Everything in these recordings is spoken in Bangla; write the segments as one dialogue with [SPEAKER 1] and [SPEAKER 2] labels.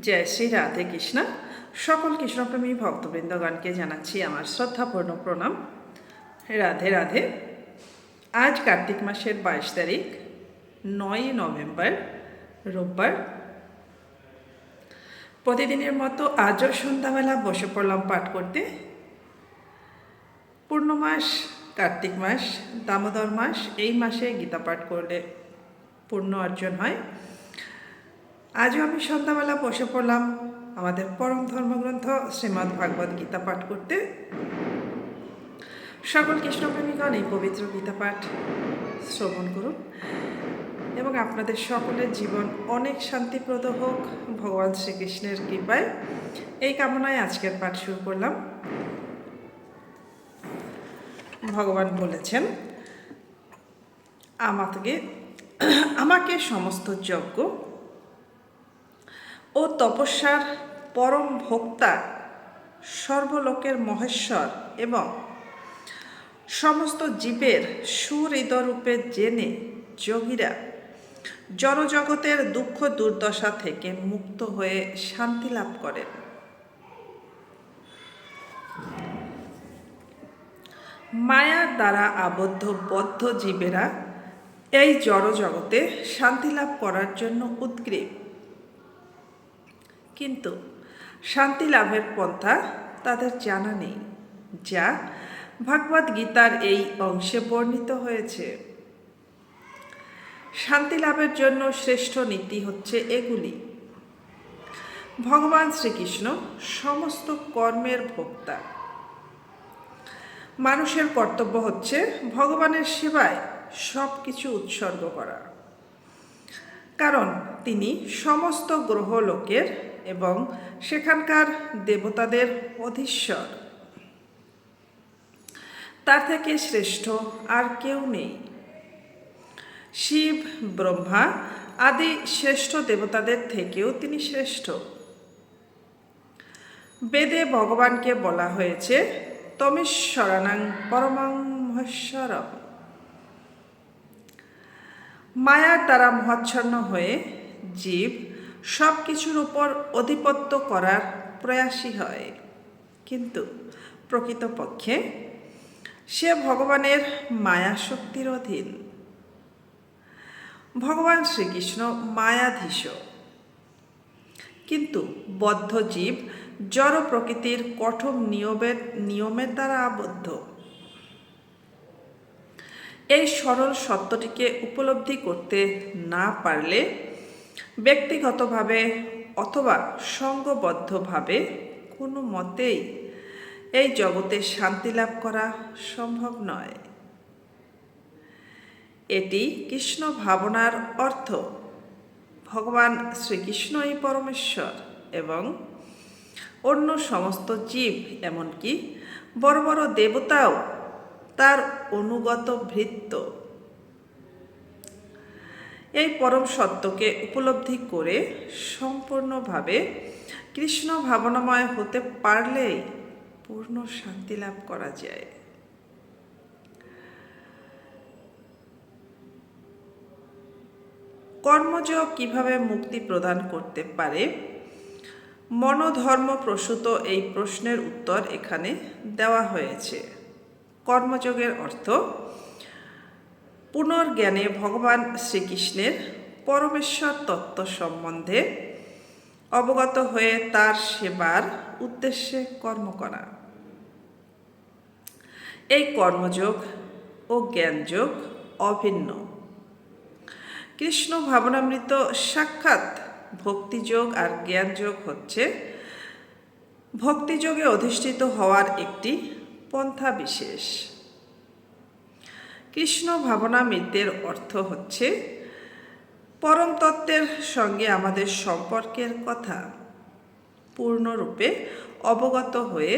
[SPEAKER 1] জয় শ্রী রাধে কৃষ্ণ। সকল কৃষ্ণপ্রেমী ভক্তবৃন্দগণকে জানাচ্ছি আমার শ্রদ্ধাপূর্ণ প্রণাম। রাধে রাধে। আজ কার্তিক মাসের বাইশ তারিখ, নয় নভেম্বর, রোববার। প্রতিদিনের মতো আজও সন্ধ্যাবেলা বসে পড়লাম পাঠ করতে। পূর্ণ মাস কার্তিক মাস, দামোদর মাস, এই মাসে গীতা পাঠ করলে পূর্ণ অর্জন হয়। আজও আমি সন্ধ্যাবেলা বসে পড়লাম আমাদের পরম ধর্মগ্রন্থ শ্রীমদ্ ভাগবত গীতা পাঠ করতে। সকল কৃষ্ণপ্রেমীগণ এই পবিত্র গীতা পাঠ শ্রবণ করুন এবং আপনাদের সকলের জীবন অনেক শান্তিপ্রদ হোক, ভগবান শ্রীকৃষ্ণের কৃপায়। এই কামনায় আজকের পাঠ শুরু করলাম। ভগবান বলেছেন, আমাকে আমাকে সমস্ত যজ্ঞ ও তপস্যার পরম ভোক্তা, সর্বলোকের মহেশ্বর এবং সমস্ত জীবের সুহৃদরূপে জেনে যোগীরা জনজগতের দুঃখ দুর্দশা থেকে মুক্ত হয়ে শান্তি লাভ করেন। মায়ার দ্বারা আবদ্ধ বদ্ধ জীবেরা এই জড়জগতে শান্তি লাভ করার জন্য উদ্গ্রীব। কিন্তু শান্তি লাভের পন্থা তাদের জানা নেই, যা ভাগবত গীতার এই অংশে বর্ণিত হয়েছে। শান্তি লাভের জন্য শ্রেষ্ঠ নীতি হচ্ছে এগুলি। ভগবান শ্রীকৃষ্ণ সমস্ত কর্মের ভোক্তা। মানুষের কর্তব্য হচ্ছে ভগবানের সেবায় সব কিছু উৎসর্গ করা। কারণ তিনি সমস্ত গ্রহ লোকের এবং সেখানকার দেবতাদের অধীশ্বর। তার থেকে শ্রেষ্ঠ আর কেউ নেই। শিব, ব্রহ্মা আদি শ্রেষ্ঠ দেবতাদের থেকেও তিনি শ্রেষ্ঠ। বেদে ভগবানকে বলা হয়েছে তমেশ্বরানাং পরমাং মায়ার দ্বারা মহাচ্ছন্ন হয়ে জীব সব কিছুর উপর অধিপত্য করার প্রয়াসী হয়। কিন্তু প্রকৃতপক্ষে সে ভগবানের মায়া শক্তির অধীন। ভগবান শ্রীকৃষ্ণ মায়াধীশ। কিন্তু বদ্ধ জীব জড় প্রকৃতির কঠোর নিয়মের নিয়মের দ্বারা আবদ্ধ। এই সরল সত্যটিকে উপলব্ধি করতে না পারলে ব্যক্তিগতভাবে অথবা সঙ্গবদ্ধভাবে কোনো মতেই এই জগতে শান্তি লাভ করা সম্ভব নয়। এটি কৃষ্ণ ভাবনার অর্থ। ভগবান শ্রীকৃষ্ণই পরমেশ্বর এবং অন্য সমস্ত জীব, এমনকি বড় বড় দেবতাও তার অনুগত ভৃত্য। এই পরম সত্যকে উপলব্ধি করে সম্পূর্ণভাবে কৃষ্ণ ভাবনাময় হতে পারলেই পূর্ণ শান্তি লাভ করা যায়। কর্মযোগ কীভাবে মুক্তি প্রদান করতে পারে? মনোধর্ম প্রসূত এই প্রশ্নের উত্তর এখানে দেওয়া হয়েছে। কর্মযোগের অর্থ পুনর্জ্ঞানে ভগবান শ্রীকৃষ্ণের পরমেশ্বর তত্ত্ব সম্বন্ধে অবগত হয়ে তার সেবার উদ্দেশ্যে কর্ম করা। এই কর্মযোগ ও জ্ঞানযোগ অভিন্ন। কৃষ্ণ ভাবনামৃত সাক্ষাৎ ভক্তিযোগ আর জ্ঞানযোগ হচ্ছে ভক্তিযোগে অধিষ্ঠিত হওয়ার একটি পন্থা বিশেষ। কৃষ্ণ ভাবনামৃতের অর্থ হচ্ছে পরম তত্ত্বের সঙ্গে আমাদের সম্পর্কের কথা পূর্ণরূপে অবগত হয়ে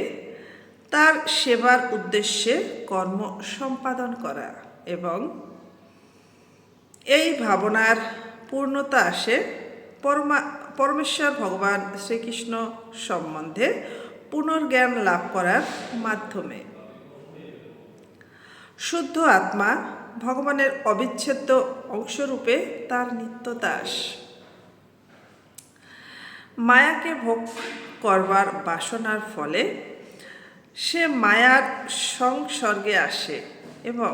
[SPEAKER 1] তার সেবার উদ্দেশ্যে কর্ম সম্পাদন করা এবং এই ভাবনার পূর্ণতা আসে পরমা, পরমেশ্বর ভগবান শ্রীকৃষ্ণ সম্বন্ধে পুনর্জ্ঞান লাভ করার মাধ্যমে। শুদ্ধ আত্মা ভগবানের অবিচ্ছেদ্য অংশরূপে তার নিত্য দাস মায়াকে ভোগ করবার বাসনার ফলে সে মায়ার সংসর্গে আসে এবং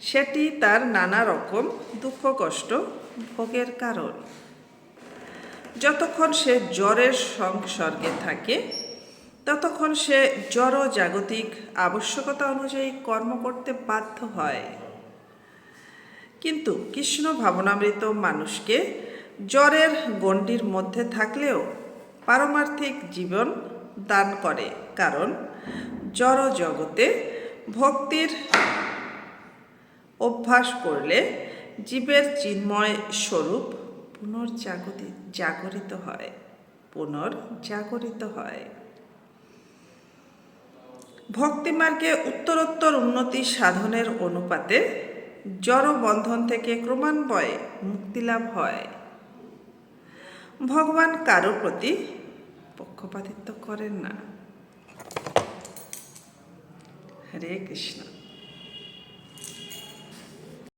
[SPEAKER 1] সেটি তার নানা রকম দুঃখ, কষ্ট, ভোগের কারণ। যতক্ষণ সে জ্বরের সংসর্গে থাকে ততক্ষণ সে জড় জাগতিক আবশ্যকতা অনুযায়ী কর্ম করতে বাধ্য হয়। কিন্তু কৃষ্ণ ভাবনামৃত মানুষকে জ্বরের গণ্ডির মধ্যে থাকলেও পারমার্থিক জীবন দান করে, কারণ জড় জগতে ভক্তির অভ্যাস করলে জীবের চিন্ময় স্বরূপ পুনর্জাগতি, জাগরিত হয়, পুনর্জাগরিত হয়। ভক্তিমার্গে উত্তরোত্তর উন্নতি সাধনের অনুপাতে জড়বন্ধন থেকে ক্রমান্বয়ে মুক্তিলাভ হয়। ভগবান কারও প্রতি পক্ষপাতিত্ব করেন না। হরে কৃষ্ণ।